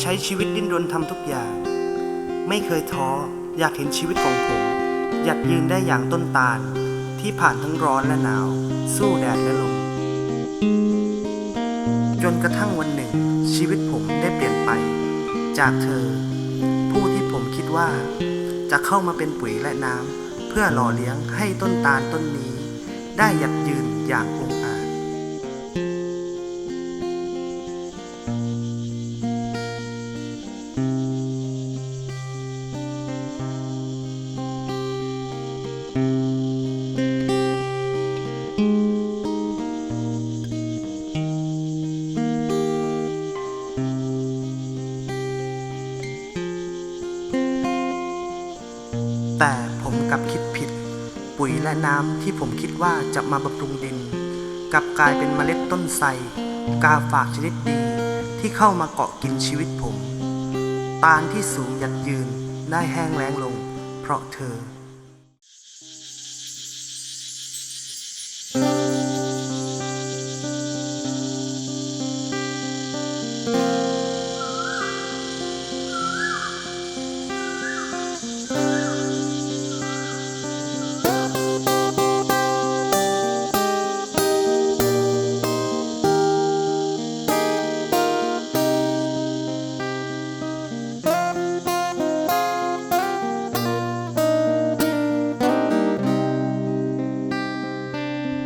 ใช้ชีวิตดิ้นรนทำทุกอย่าง ไม่เคยท้ออยากเห็นชีวิตของผมหยัดยืนได้อย่างต้นตาล ที่ผ่านทั้งร้อนและหนาว สู้แดดและลมจนกระทั่งวันหนึ่ง ชีวิตผมได้เปลี่ยนไป จากเธอ ผู้ที่ผมคิดว่า จะเข้ามาเป็นปุ๋ยและน้ำเพื่อหล่อเลี้ยงให้ต้นตาลต้นนี้ ได้ยัดยืนอย่างอง ผมกลับคิดผิด ปุ๋ยและน้ำที่ผมคิดว่าจะมาบำรุงดิน กลับกลายเป็นเมล็ดต้นไทรกาฝากชนิดดีที่เข้ามาเกาะกินชีวิตผม ตาลที่สูงหยัดยืนได้แห้งแล้งลง เพราะเธอ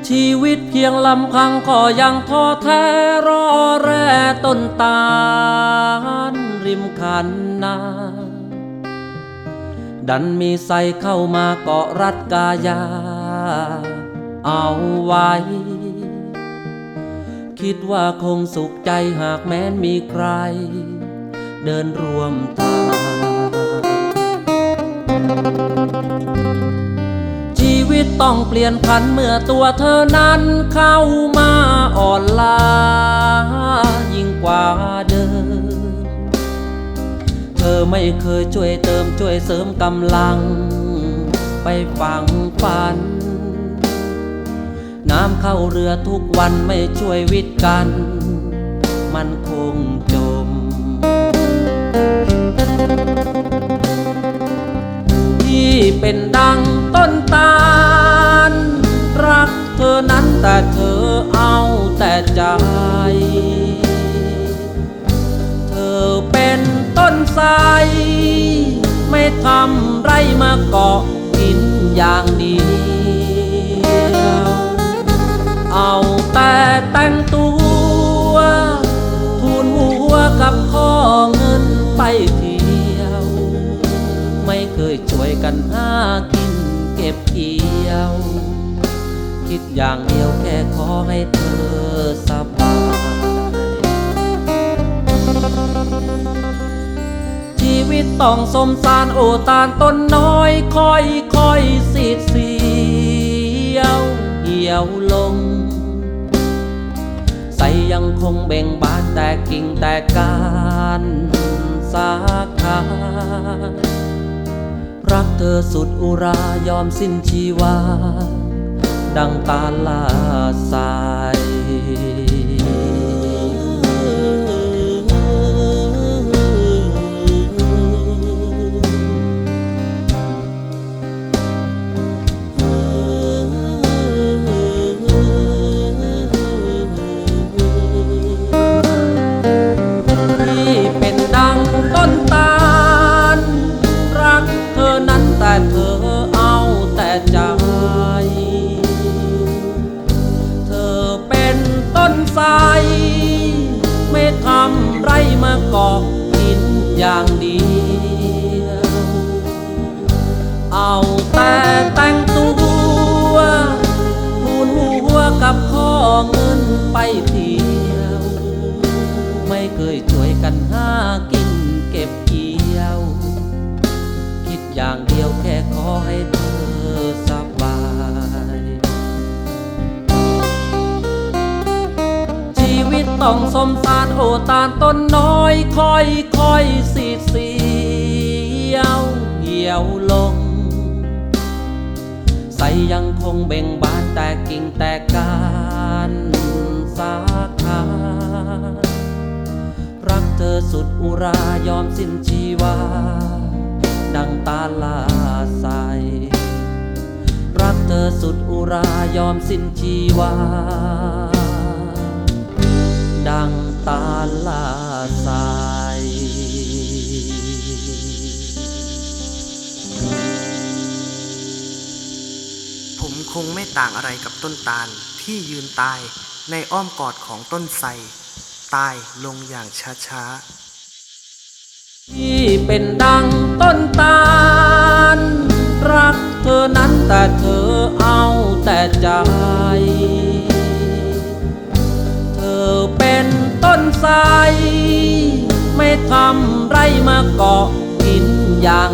ชีวิตเพียงลำพังก็ยังท้อแท้รอแร่ต้นตาลริมคันนาดันมีใส่เข้ามาเกาะรัดกายา เอาไว้ คิดว่าคงสุขใจหากแม้นมีใคร เดินร่วมทาง ชีวิตต้องเปลี่ยนพันเมื่อตัวเธอนั้นเข้ามาอ่อนล้ายิ่งกว่าเดิม เธอไม่เคยช่วยเติมช่วยเสริมกำลัง ไปฟังฝัน น้ำเข้าเรือทุกวันไม่ช่วยวิทย์กัน มันคงจมที่เป็นดัง ต้นตาล รักเธอนั้นแต่เธอเอาแต่ใจ เธอเป็นต้นไทรไม่ทำไรมาเกาะกินอย่างเดียวเอาแต่แต่งตัวทูนหัวกับข้อเงินไปเที่ยว ไม่เคยช่วยกันหากิน เก็บเกี่ยว คิดอย่างเดียวแค่ขอให้เธอสบายชีวิตต้องสมสารโอตานต้นน้อย ค่อยค่อยสีดเสียวเหี่ยวลง ใสยังคงเบ่งบานแต่กิ่งแต่การสาขา รักเธอสุดอุรายอมสิ้นชีวา ดังตาลาสาย กาะกินอย่างเดียว เอาแต่แต่งตัวทูนหัวกับข้อเงินไปเที่ยว ไม่เคยช่วยกันหากินเก็บเกี่ยว คิดอย่างเดียวแค่ขอให้ ต้องสมสารโอตานต้นน้อยค่อยค่อยสีเสียวเหี่ยวลง ใสยังคงเบ่งบานแต่กิ่งแต่การสาขารักเธอสุดอุรายอมสิ้นชีวา ดังตาลาใส รักเธอสุดอุรายอมสิ้นชีวา ดังตาลาใสผมคงไม่ต่างอะไรกับต้นตาลที่ยืนตายในอ้อมกอดของต้นไทรตายลงอย่างช้าๆ ที่เป็นดังต้นตาล รักเธอนั้นแต่เธอเอาแต่ใจ ไรไม่ทำไรมาเกาะกินอย่าง